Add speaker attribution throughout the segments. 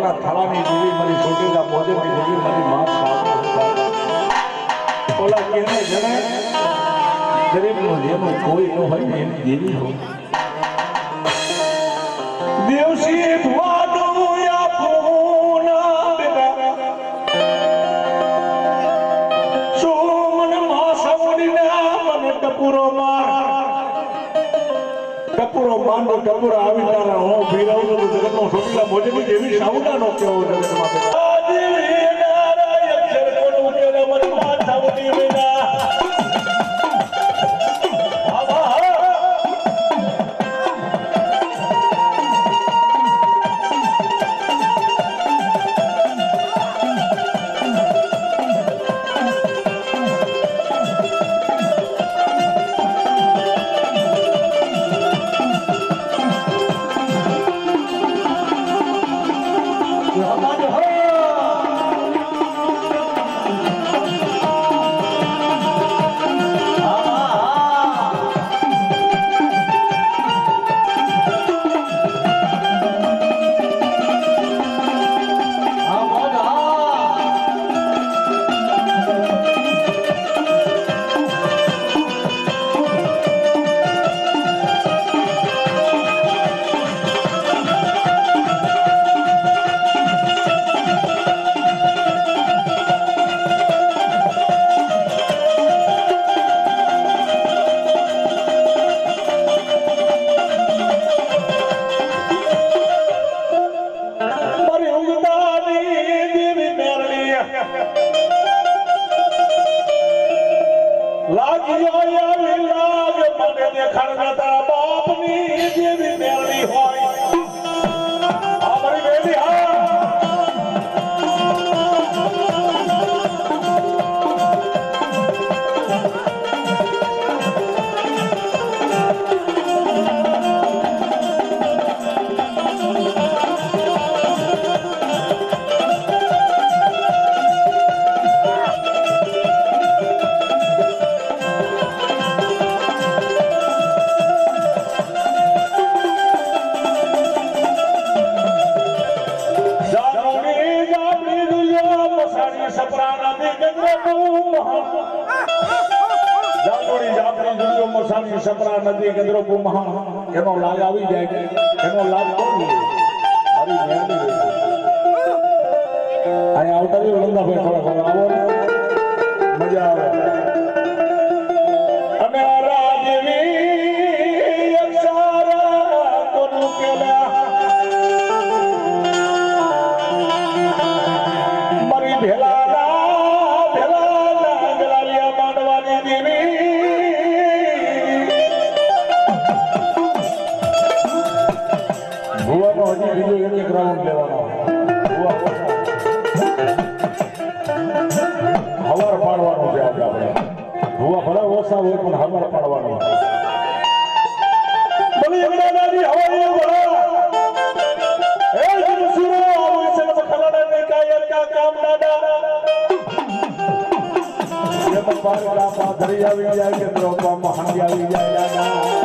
Speaker 1: ભેલાના થાળાની દેવી મારી છોટીના મોજેની દેવી મારી માં સાવરી ઓલા કેને જણે ગરીબનો જેનો કોઈ ન હોય એની દેવી હોય. માંડો ટપુરો આવી હું ભીરાવું તો જગતનો છોટીલા મોજેની દેવી સાવડાનો કેવો જગતમાં. બેટા આદિ નારાય અક્ષર કોનું કેરે મને માથાવડી વિના લાગ્યો આવી લાગ મને દેખાડના તારા જાગણી દુનિયા મસાણી સપરા નદી ગંદ્રપુ મહા એનો લાભ આવી જાય એનો લાભ કોણ લે? મારી મહેરબાની. અહીંયા આવતા રહ્યો વૃંદાભાઈ થોડા થોડા આવો મજા આવે પાદરી આવી જાય કે દ્રોપા મહાની આવી જાય.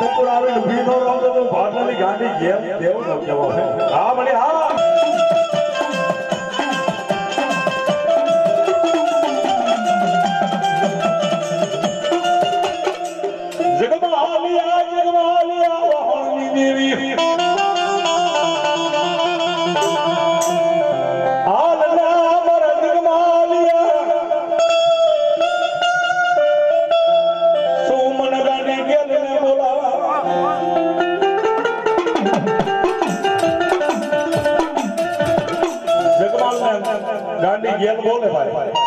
Speaker 1: અને આવે આવીને ઊભી નો રહો તો ભાટાની ગાડી ગેલ દેવ નો કહેવાય. હા મને હા. ગેલ બોલે ભાઈ.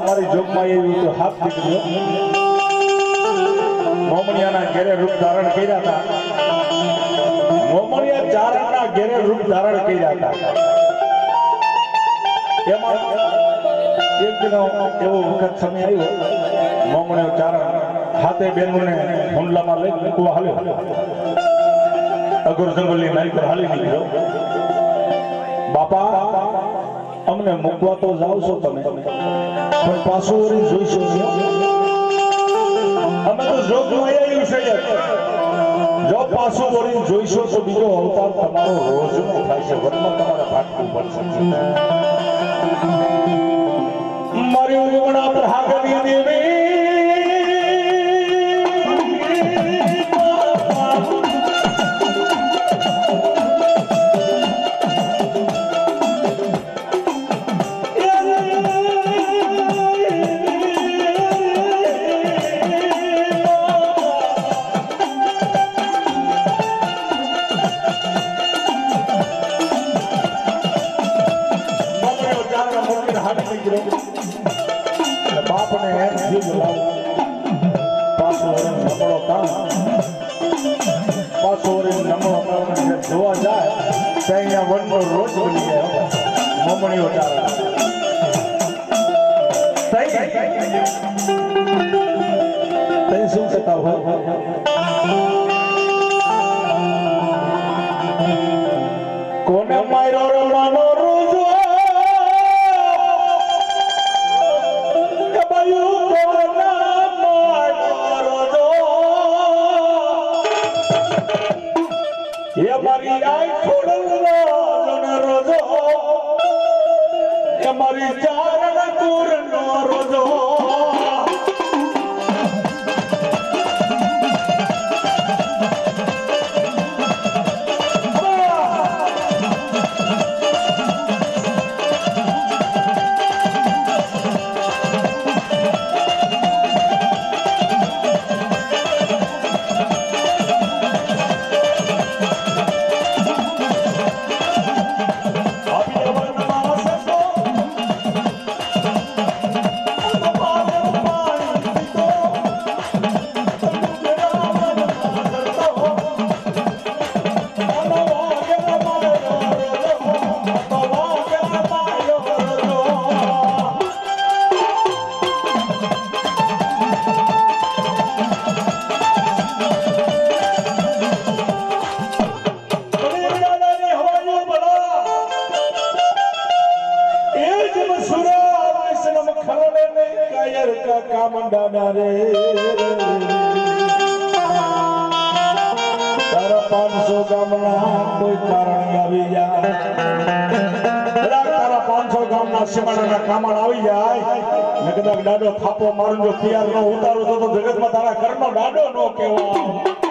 Speaker 1: મારી જોગમાં એવી તો હાથ નીકળ્યો મોમણિયાના ઘેરે રૂપ ધારણ કર્યા હતા મોમણિયા ચારણના ઘેરે રૂપ ધારણ કર્યા હતા. એક દિનો એવો હાથે બેનોને હુમલામાં લઈ મૂકવા અમને મૂકવા તો જાવ છો તમે. પણ પાછું વળી જોઈશું અમે તો જોગમાં આવ્યું છે જો પાછું વળી જોઈશો તો બીજો અવતાર તમારો રોજનો થાય છે. વનમાં તમારે પાટવું પડશે મારી પર હાથ દેવી જોવા જાય તો અહીંયા વનનો રોજ બની ગયો મમણીઓ ચાલે તઈ શું કહેતા હોય કોને માર્યો એ મારી આઈ છોડલો જને રોજો. એ મારી ચારણ કુરનો રોજો. કોઈ કારણી આવી જાય. કદાચ તારા પાંચસો ગામના સીમાડાના કામણ આવી જાય. ને કદાચ દાડો થાપો મારું જો તૈયાર ન ઉતારું તો જગતમાં તારા ઘરનો દાડો ન કહેવાય.